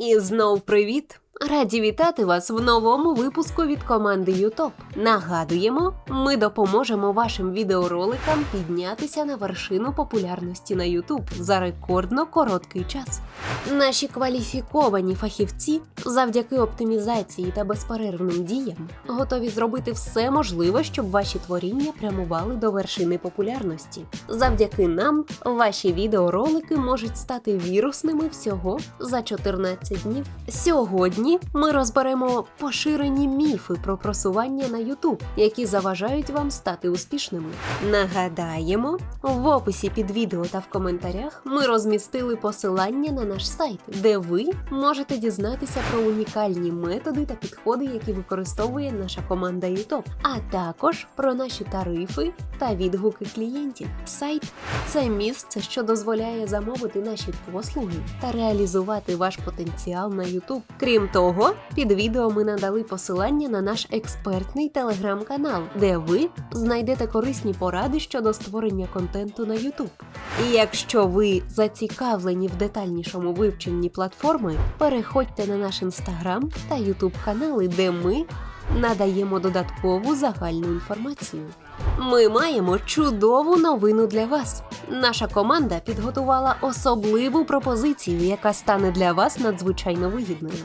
І знов привіт! Раді вітати вас в новому випуску від команди YouTube. Нагадуємо, ми допоможемо вашим відеороликам піднятися на вершину популярності на YouTube за рекордно короткий час. Наші кваліфіковані фахівці завдяки оптимізації та безперервним діям готові зробити все можливе, щоб ваші творіння прямували до вершини популярності. Завдяки нам ваші відеоролики можуть стати вірусними всього за 14 днів. Сьогодні ми розберемо поширені міфи про просування на YouTube, які заважають вам стати успішними. Нагадаємо, в описі під відео та в коментарях ми розмістили посилання на наш сайт, де ви можете дізнатися про унікальні методи та підходи, які використовує наша команда YouTube, а також про наші тарифи та відгуки клієнтів. Сайт це місце, що дозволяє замовити наші послуги та реалізувати ваш потенціал на YouTube. Крім того, під відео ми надали посилання на наш експертний телеграм-канал, де ви знайдете корисні поради щодо створення контенту на YouTube. І якщо ви зацікавлені в детальнішому вивченні платформи, переходьте на наш інстаграм та YouTube канали, де ми надаємо додаткову загальну інформацію. Ми маємо чудову новину для вас. Наша команда підготувала особливу пропозицію, яка стане для вас надзвичайно вигідною.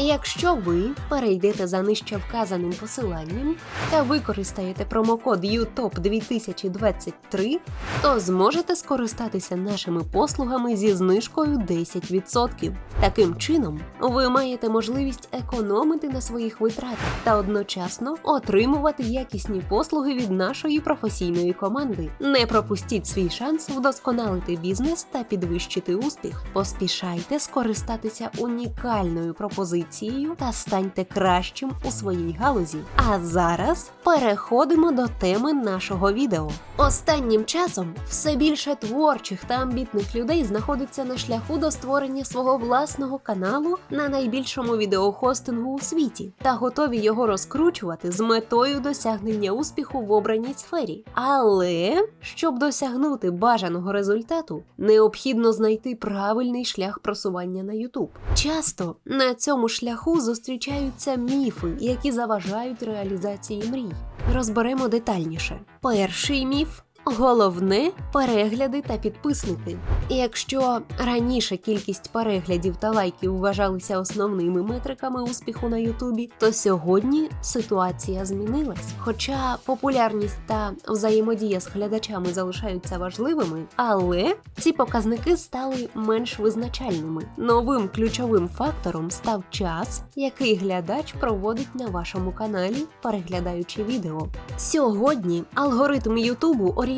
Якщо ви перейдете за нижче вказаним посиланням та використаєте промокод UTOP 2023, то зможете скористатися нашими послугами зі знижкою 10%. Таким чином, ви маєте можливість економити на своїх витратах та одночасно отримувати якісні послуги від нашої професійної команди. Не пропустіть свій шанс вдосконалити бізнес та підвищити успіх. Поспішайте скористатися унікальною пропозицією та станьте кращим у своїй галузі. А зараз переходимо до теми нашого відео. Останнім часом все більше творчих та амбітних людей знаходиться на шляху до створення свого власного каналу на найбільшому відеохостингу у світі та готові його розкручувати з метою досягнення успіху в обраній сфері. Але щоб досягнути бажаного результату, необхідно знайти правильний шлях просування на YouTube. Часто на цьому шляху зустрічаються міфи, які заважають реалізації мрій. Розберемо детальніше. Перший міф. Головне перегляди та підписники. І якщо раніше кількість переглядів та лайків вважалися основними метриками успіху на Ютубі, то сьогодні ситуація змінилась. Хоча популярність та взаємодія з глядачами залишаються важливими, але ці показники стали менш визначальними. Новим ключовим фактором став час, який глядач проводить на вашому каналі, переглядаючи відео. Сьогодні алгоритм Ютубу орієнтується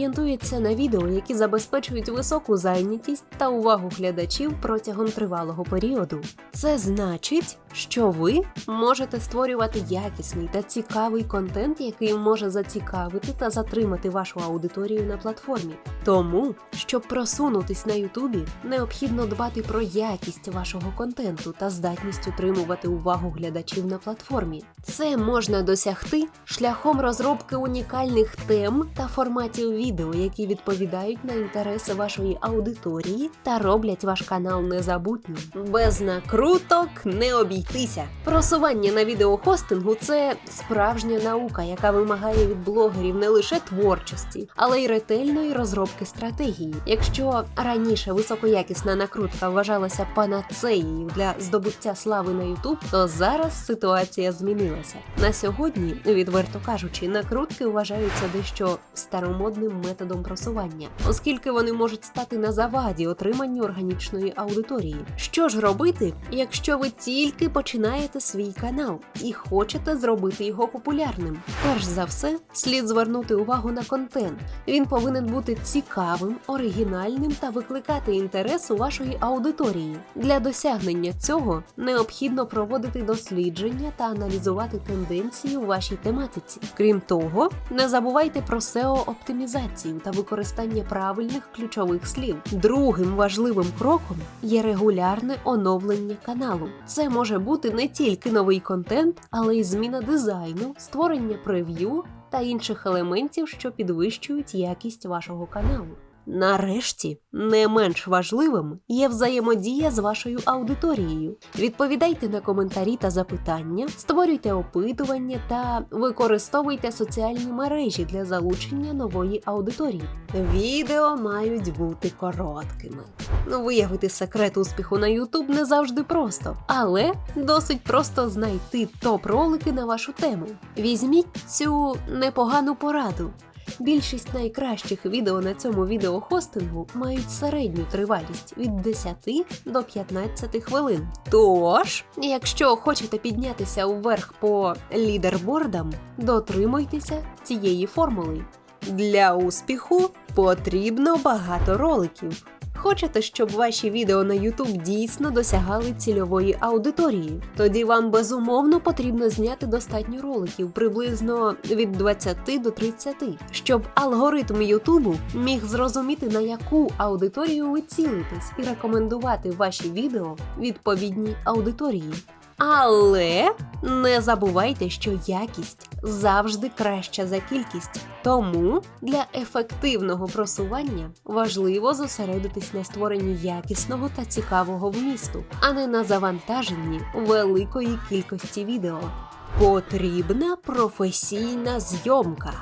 на відео, які забезпечують високу зайнятість та увагу глядачів протягом тривалого періоду. Це значить, що ви можете створювати якісний та цікавий контент, який може зацікавити та затримати вашу аудиторію на платформі. Тому, щоб просунутись на Ютубі, необхідно дбати про якість вашого контенту та здатність утримувати увагу глядачів на платформі. Це можна досягти шляхом розробки унікальних тем та форматів відео, які відповідають на інтереси вашої аудиторії та роблять ваш канал незабутнім. Без накруток не обійтися. Просування на відеохостингу це справжня наука, яка вимагає від блогерів не лише творчості, але й ретельної розробки стратегії. Якщо раніше високоякісна накрутка вважалася панацеєю для здобуття слави на YouTube, то зараз ситуація змінилася. На сьогодні, відверто кажучи, накрутки вважаються дещо старомодним методом просування, оскільки вони можуть стати на заваді отриманню органічної аудиторії. Що ж робити, якщо ви тільки починаєте свій канал і хочете зробити його популярним? Перш за все, слід звернути увагу на контент. Він повинен бути цікавим, оригінальним та викликати інтерес у вашої аудиторії. Для досягнення цього необхідно проводити дослідження та аналізувати тенденції у вашій тематиці. Крім того, не забувайте про SEO-оптимізацію та використання правильних ключових слів. Другим важливим кроком є регулярне оновлення каналу. Це може бути не тільки новий контент, але й зміна дизайну, створення прев'ю та інших елементів, що підвищують якість вашого каналу. Нарешті, не менш важливим є взаємодія з вашою аудиторією. Відповідайте на коментарі та запитання, створюйте опитування та використовуйте соціальні мережі для залучення нової аудиторії. Відео мають бути короткими. Ну, виявити секрет успіху на YouTube не завжди просто, але досить просто знайти топ-ролики на вашу тему. Візьміть цю непогану пораду. Більшість найкращих відео на цьому відеохостингу мають середню тривалість від 10 до 15 хвилин. Тож, якщо хочете піднятися вверх по лідербордам, дотримуйтеся цієї формули. Для успіху потрібно багато роликів. Хочете, щоб ваші відео на YouTube дійсно досягали цільової аудиторії? Тоді вам безумовно потрібно зняти достатньо роликів, приблизно від 20 до 30, щоб алгоритм YouTube міг зрозуміти, на яку аудиторію ви цілитесь, і рекомендувати ваші відео відповідній аудиторії. Але не забувайте, що якість завжди краща за кількість. Тому для ефективного просування важливо зосередитись на створенні якісного та цікавого вмісту, а не на завантаженні великої кількості відео. Потрібна професійна зйомка.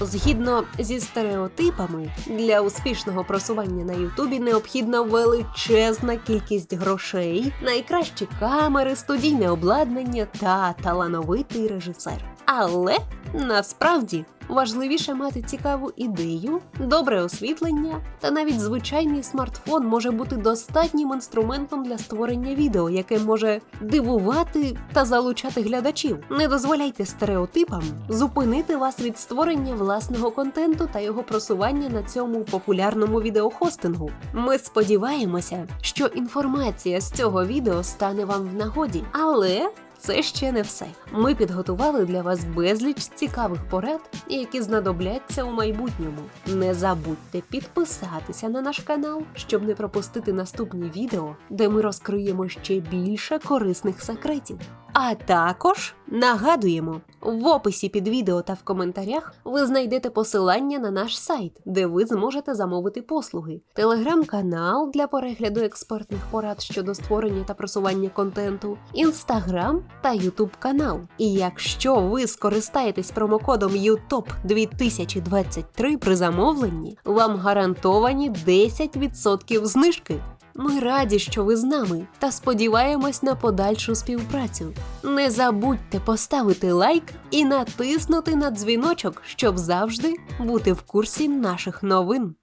Згідно зі стереотипами, для успішного просування на Ютубі необхідна величезна кількість грошей, найкращі камери, студійне обладнання та талановитий режисер. Але насправді важливіше мати цікаву ідею, добре освітлення та навіть звичайний смартфон може бути достатнім інструментом для створення відео, яке може дивувати та залучати глядачів. Не дозволяйте стереотипам зупинити вас від створення власного контенту та його просування на цьому популярному відеохостингу. Ми сподіваємося, що інформація з цього відео стане вам в нагоді, але це ще не все. Ми підготували для вас безліч цікавих порад, які знадобляться у майбутньому. Не забудьте підписатися на наш канал, щоб не пропустити наступні відео, де ми розкриємо ще більше корисних секретів. А також нагадуємо, в описі під відео та в коментарях ви знайдете посилання на наш сайт, де ви зможете замовити послуги, телеграм-канал для перегляду експертних порад щодо створення та просування контенту, інстаграм та ютуб канал. І якщо ви скористаєтесь промокодом UTOP 2023 при замовленні, вам гарантовані 10% знижки. Ми раді, що ви з нами, та сподіваємось на подальшу співпрацю. Не забудьте поставити лайк і натиснути на дзвіночок, щоб завжди бути в курсі наших новин.